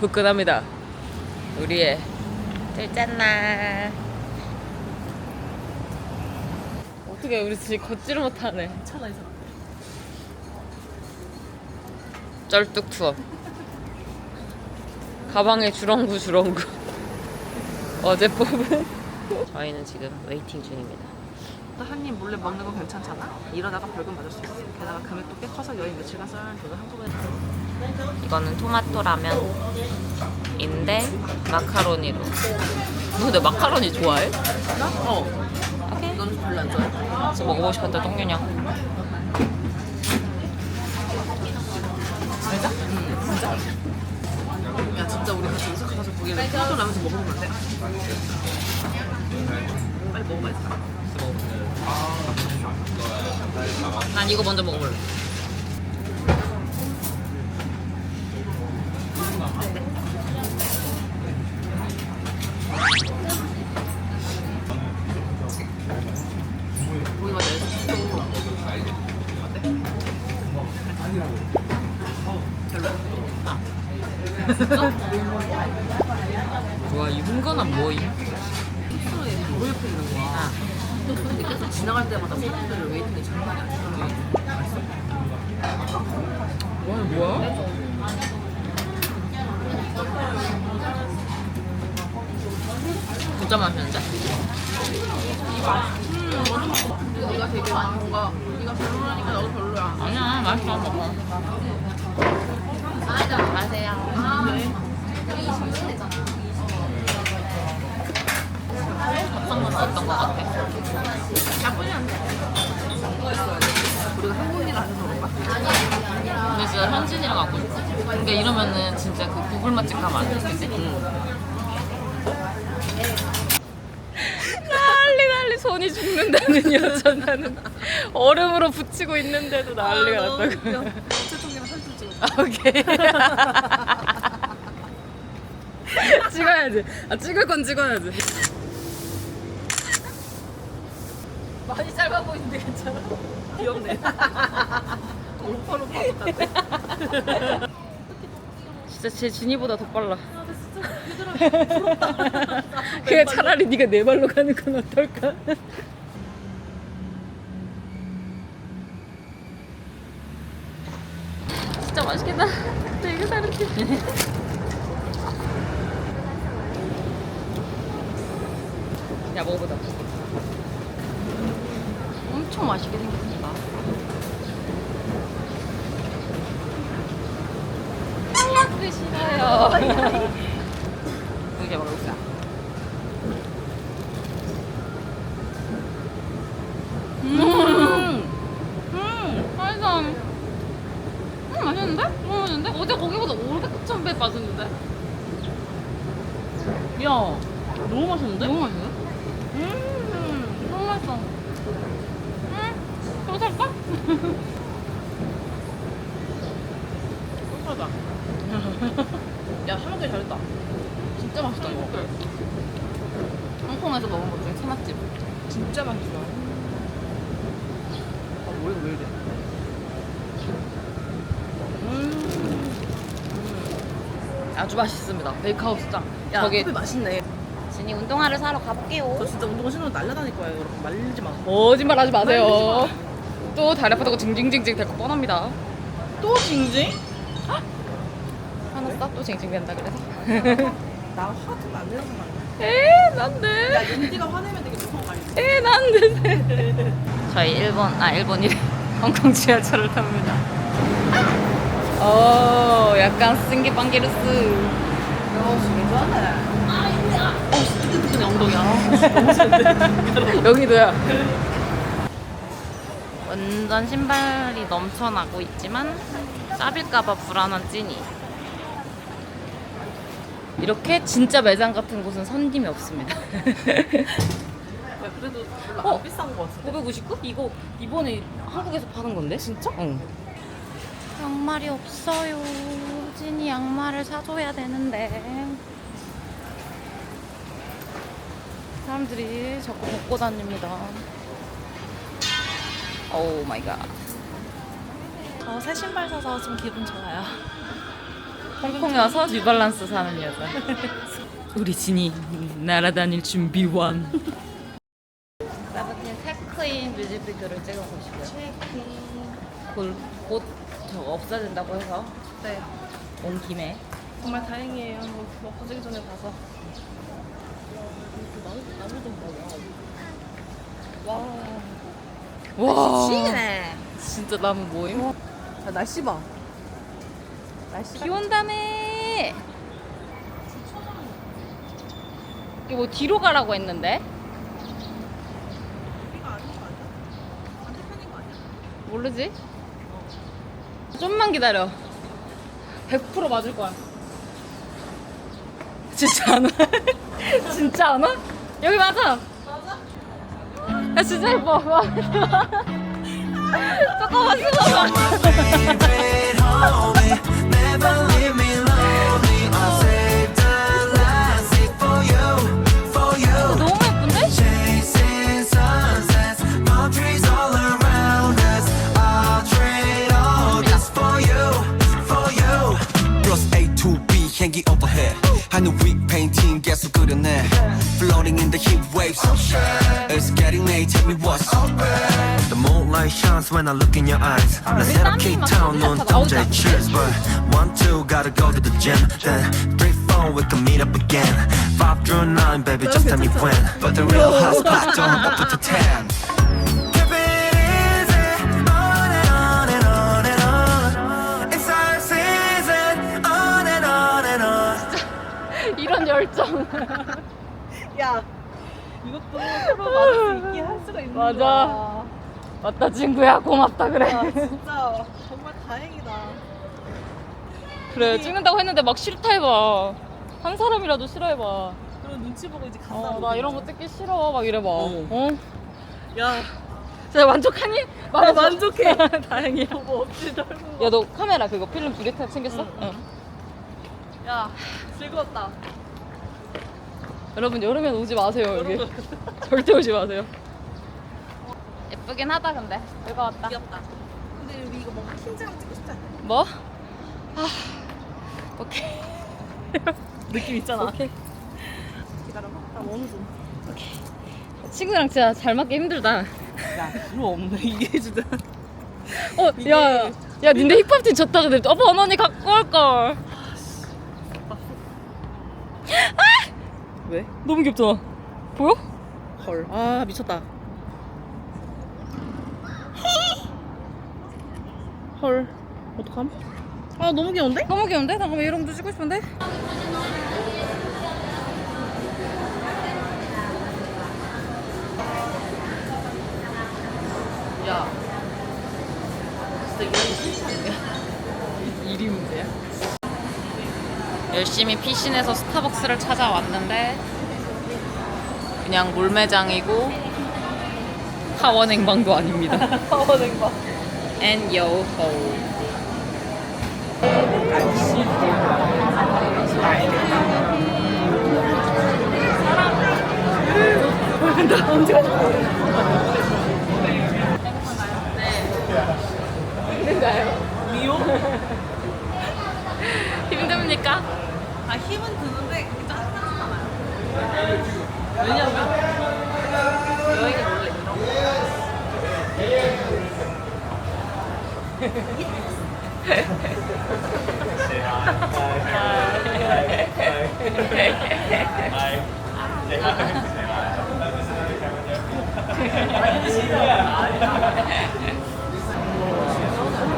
후끈합니다. 우리의 들짠나. 어떻게 우리 지금 걷지를 못하네. 괜찮아 이 사람. 쩔뚝 투어. 가방에 주렁구 주렁구. 어제 뽑은. 저희는 지금 웨이팅 중입니다. 또한 입 몰래 먹는 건 괜찮잖아. 이러다가 벌금 맞을 수 있어. 게다가 금액도 꽤 커서 여행 며칠간 써야 하는 돈을 한꺼번에. 이거는 토마토 라면인데 마카로니로. 너 근데 마카로니 좋아해? 어. 오케이. 너는 별로 안 좋아해. 진짜 먹어보고 싶었던 똥균형. 진짜? 응. 진짜. 야 진짜 우리 같이 오사카 가서 거기를 토마토 라면서 먹어보면 안 돼? 빨리 먹어봐 있어. 난 이거 먼저 먹어볼래. 좋아, 이 흥건한 뭐임? 바로 옆에 있는 거야. 근데 계속 지나갈 때마다 사람들을 웨이팅이 장난이 아니야. 와, 뭐야? 진짜 맛있는데? 근데 네가 되게 뭔가 네가 별로라니까 나도 별로야. 아니야, 맛있어, 먹어. 마세요. 밥상은 어떤 거 같아? 나쁘지 않네. 우리가 한국인이라 해서 그런가? 근데 진짜 현진이랑 갖고 싶어. 그러니까 이러면은 진짜 그 구글 맛집 가면 안 되지. 난리 난리 손이 죽는다는 여자 나는 얼음으로 붙이고 있는데도 난리가 났다고. 오케이. 찍어야지. 아 찍을 건 찍어야지. 많이 짧아 보이는데 괜찮아? 귀엽네. 오빠로 바꿨다는데. 진짜 제 진이보다 더 빨라. 그냥 차라리 네가 네 발로 가는 건 어떨까? 진짜 맛있겠다. 되게 사는데. 야 먹어보자. 엄청 맛있게 생겼다. 하얗게 싫어요. 이제 먹을까? 음, 음, 맛있어. 음, 맛있는데? 너무 맛있는데? 어제 거기보다 500배 맛있는데? 야, 너무 맛있는데? 너무 맛있는데? 음, 너무 맛있어. 음, 더 살까? 꿀하다. 야, 사먹기 잘했다. 진짜 맛있다 이거. 홍콩에서 먹은 것 중에 차맛집. 진짜 맛있어. 아, 뭐야, 왜 이래? 아주 맛있습니다. 베이크하우스 짱. 야, 저기 맛있네. 진이 운동화를 사러 가볼게요. 저 진짜 운동화 신으면 날라다닐 거예요, 여러분. 말리지 마. 거짓말 하지 마세요. 또 다리 아프다고 징징징징 될 거 뻔합니다. 또 징징? 화났어? 또 징징 된다 그래서. 나 화좀 안 내서 말이야. 에, 난데. 야, 윤디가 화내면 되게 무서운 거 알지? 에, 난데. 저희 일본, 아, 일본이래. 홍콩 지하철을 탑니다. 어, 약간 승기빵기루스. 야, 진짜네. 너무 센데. 여기도야. 완전 신발이 넘쳐나고 있지만 짭일까봐 불안한 찐이. 이렇게 진짜 매장 같은 곳은 손님이 없습니다. 야, 그래도 별로 안 어? 비싼 거 같은데? 559? 이거 이번에 한국에서 파는 건데? 진짜? 응. 양말이 없어요. 찐이 양말을 사줘야 되는데. 사람들이 자꾸 벗고 다닙니다. 오 마이 갓. 저 새 신발 사서 좀 기분 좋아요. 홍콩에 와서 뉴발란스 사는 여자. 우리 진이 날아다닐 준비 완. 나부터 체크인 뮤직비디오를 찍어보시고요. 곧, 곧 저거 없어진다고 해서 네. 온 김에 정말 다행이에요. 뭐, 뭐 퍼지기 전에 봐서. 와. 와 치네. 진짜 나무 모임 야, 날씨 봐. 날씨 비 온다며 이거 뭐 뒤로 가라고 했는데 모르지? 좀만 기다려 100% 맞을 거야 진짜 안 와? 진짜 안 와? 여기 맞아 맞아? 야 진짜 예뻐 와. 잠깐만 잠깐만 heat waves. It's getting late. Tell me what's The moonlight shines when I look in your eyes. 나 새롭게 타온 눈 동자의 cheers, but one two gotta go to the gym. Then three four we can meet up again. Five through nine, baby, just tell me when. But the real hot spot don't up to ten. Keep it easy, on and on and on and on. It's our season, on and on and on. 이런 열정 야, 이것도 서로 맞을 수 있게 할 수가 있는 맞아. 거야. 맞다 친구야 고맙다 그래 야, 진짜 정말 다행이다. 그래 찍는다고 했는데 막 싫다 해봐 한 사람이라도 싫어해봐 그럼 눈치 보고 이제 간다. 어, 나 이런 거 찍기 싫어 막 이래봐 어. 어? 야, 진짜 만족하니? 나 말해줘. 만족해. 다행이야 뭐 없지 넓은 거. 야너 카메라 그거 필름 두 개 챙겼어? 응, 응. 야, 즐거웠다. 여러분 여름엔 오지 마세요 여기 절대 오지 마세요 예쁘긴 하다 근데 즐거웠다 귀엽다. 근데 우리 이거 뭔가 흰자랑 찍고 싶지? 뭐? 아 오케이 느낌 있잖아. 오케이 기다려봐. 나 좀. 친구랑 진짜 잘 맞기 힘들다 야, 그거 없네. 이게 해주다. 어, 야, 야, 니네 힙합 팀 졌다 근데 어, 번원이 갖고 올 걸. 아! 왜? 너무 귀엽잖아. 보여? 헐. 아, 미쳤다. 헐. 어떡함? 아, 너무 귀여운데? 너무 귀여운데? 잠깐만 이런 거 찍고 싶은데? 야. 진짜 이런 진짜 일이 문제야. 열심히 피신해서 스타벅스를 찾아왔는데 그냥 물매장이고 타원 행방도 아닙니다. 파워 냉방. And yo ho. 미호? 힘듭니까? 아, 힘은 드는데 그게 짜증나진 않아요. 왜냐면 여행이 원래 이런 거.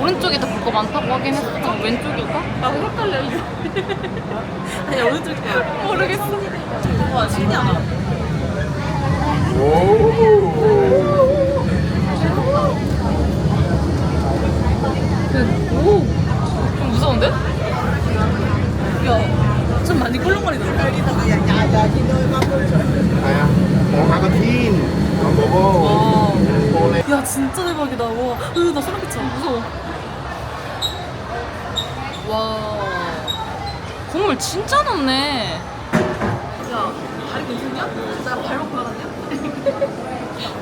오른쪽이 더볼거 많다고 하긴 했어. 왼쪽일까? 나 헷갈려 이거. 아니 어느 쪽이야? 모르겠어. 와 신기하다. 좀 무서운데? 야, 좀 많이 ang bobo. Pole. 야 진짜 대박이다. 와, 으, 나 소름 끼쳐. 무서워. 와. 국물 진짜 넣네. 야, 다리 괜찮냐? 나 발목 나갔냐?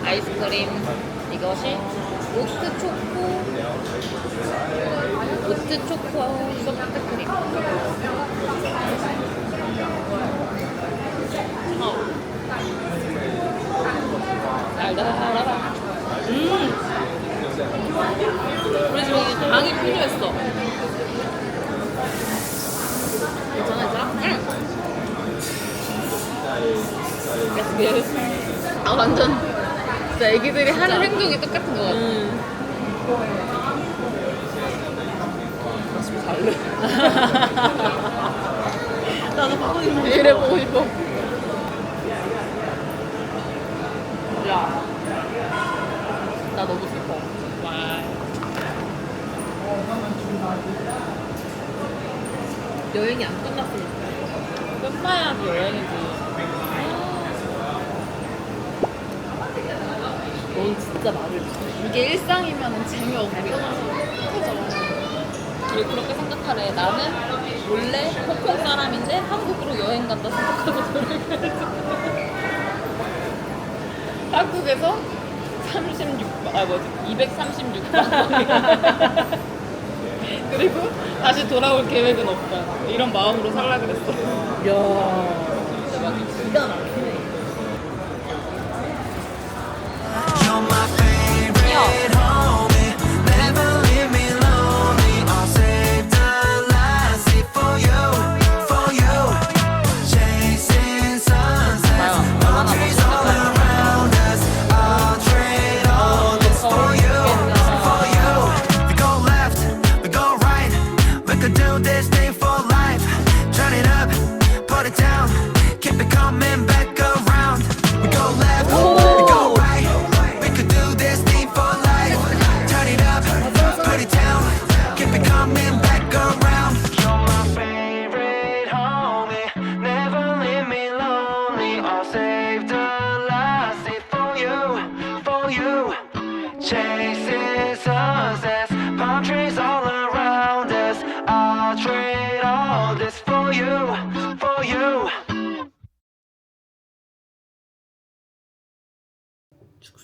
아이스크림 이것이 오트 초코 오트 초코 소프트 크림. 어. 달달하다. 음. 우리 이게 당이 필요했어. 괜찮아, 괜찮아? 응. 아 완전 진짜 애기들이 하는 행동이 똑같은 것 같아. 나도 보고 싶어. 이래 보고 싶어. 야, 나 너무 슬퍼. 와. 여행이 안 끝났으니까. 끝나야지 여행이지. 넌 진짜 말을 이게 일상이면 재미없고 해져. 그렇게 생각하래. 나는 원래 홍콩 사람인데 한국으로 여행 간다 생각하고 저렇게 한국에서 36번, 아 뭐지, 236번. 그리고 다시 돌아올 계획은 없다. 이런 마음으로 살라 그랬어. 야 대박이지. 기가 막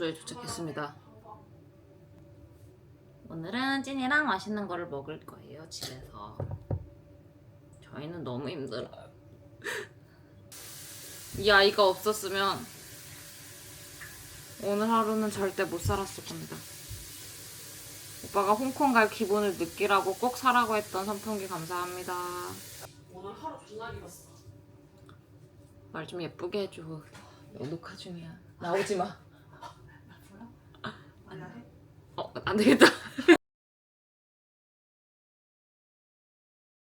숙소에 도착했습니다. 오늘은 찐이랑 맛있는 거를 먹을 거예요, 집에서. 저희는 너무 힘들어요. 이 아이가 없었으면 오늘 하루는 절대 못 살았을 겁니다. 오빠가 홍콩 갈 기분을 느끼라고 꼭 사라고 했던 선풍기 감사합니다. 오늘 하루 존나 길었어. 말 좀 예쁘게 해줘. 너 녹화 중이야. 나오지 마. 어, 안 되겠다.